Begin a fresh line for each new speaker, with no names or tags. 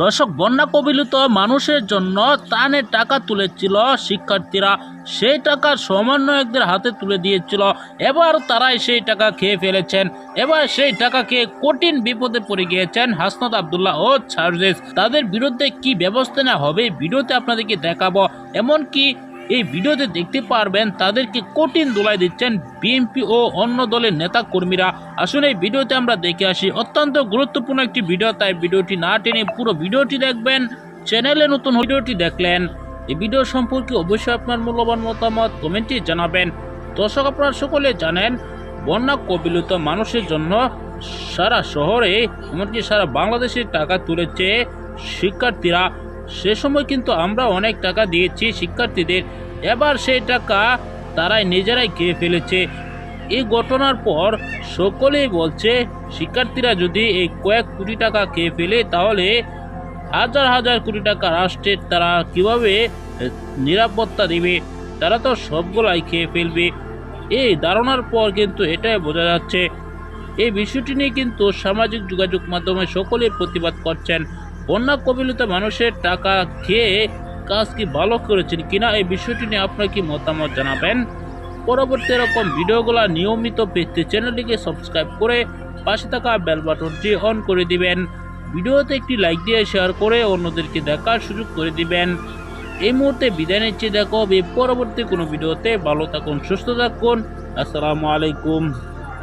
দর্শক, বন্যা কবলিত মানুষের জন্য ত্রাণের টাকা তুলেছিল শিক্ষার্থীরা। সেই টাকা সমন্বয়কদের হাতে তুলে দিয়েছিল। এবার তারাই সেই টাকা খেয়ে ফেলেছেন। এবার সেই টাকা খেয়ে কঠিন বিপদে পড়ে গিয়েছেন হাসনাত আবদুল্লাহ ও চার্জেস তাদের বিরুদ্ধে কি ব্যবস্থা নেওয়া হবে, ভিডিওতে আপনাদেরকে দেখাবো। এমনকি এই ভিডিওতে দেখতে পারবেন তাদেরকে কঠিন দোলাই দিচ্ছেন বিএনপি ও অন্য দলের নেতা কর্মীরা আসলে এই ভিডিওতে আমরা দেখে আসি। অত্যন্ত গুরুত্বপূর্ণ একটি ভিডিও, তাই ভিডিওটি না টেনে পুরো ভিডিওটি দেখবেন। চ্যানেলে নতুন ভিডিওটি দেখলেন, এই ভিডিও সম্পর্কে অবশ্যই আপনার মূল্যবান মতামত কমেন্টে জানাবেন। দর্শক আপনারা সকলে জানেন, বন্যা কবিলিত মানুষের জন্য সারা শহরে, এমনকি সারা বাংলাদেশে টাকা তুলেছে শিক্ষার্থীরা। সে সময় কিন্তু আমরা অনেক টাকা দিয়েছি শিক্ষার্থীদের। এবার সেই টাকা তারাই নিজেরাই খেয়ে ফেলেছে। এই ঘটনার পর সকলেই বলছে, শিক্ষার্থীরা যদি এই কয়েক কোটি টাকা খেয়ে ফেলে, তাহলে হাজার হাজার কোটি টাকা রাষ্ট্রের তারা কীভাবে, নিরাপত্তা দেবে? তারা তো সবগুলাই খেয়ে ফেলবে। এই ধারণার পর কিন্তু এটাই বোঝা যাচ্ছে। এই বিষয়টি নিয়ে কিন্তু সামাজিক যোগাযোগ মাধ্যমে সকলেই প্রতিবাদ করছেন। বন্যা কবিলিত মানুষের টাকা খেয়ে কাজ কি ভালো করেছেন কিনা এই বিষয়টি নিয়ে আপনার কি মতামত জানাবেন? পরবর্তী এরকম ভিডিওগুলো নিয়মিত পেতে চ্যানেলটিকে সাবস্ক্রাইব করে পাশে থাকা বেল বাটনটি অন করে দিবেন। ভিডিওতে একটি লাইক দিয়ে শেয়ার করে অন্যদেরকে দেখার সুযোগ করে দিবেন। এই মুহূর্তে বিদায় নিচ্ছি। দেখো পরবর্তী কোনো ভিডিওতে। ভালো থাকুন, সুস্থ থাকুন। আসসালামু আলাইকুম।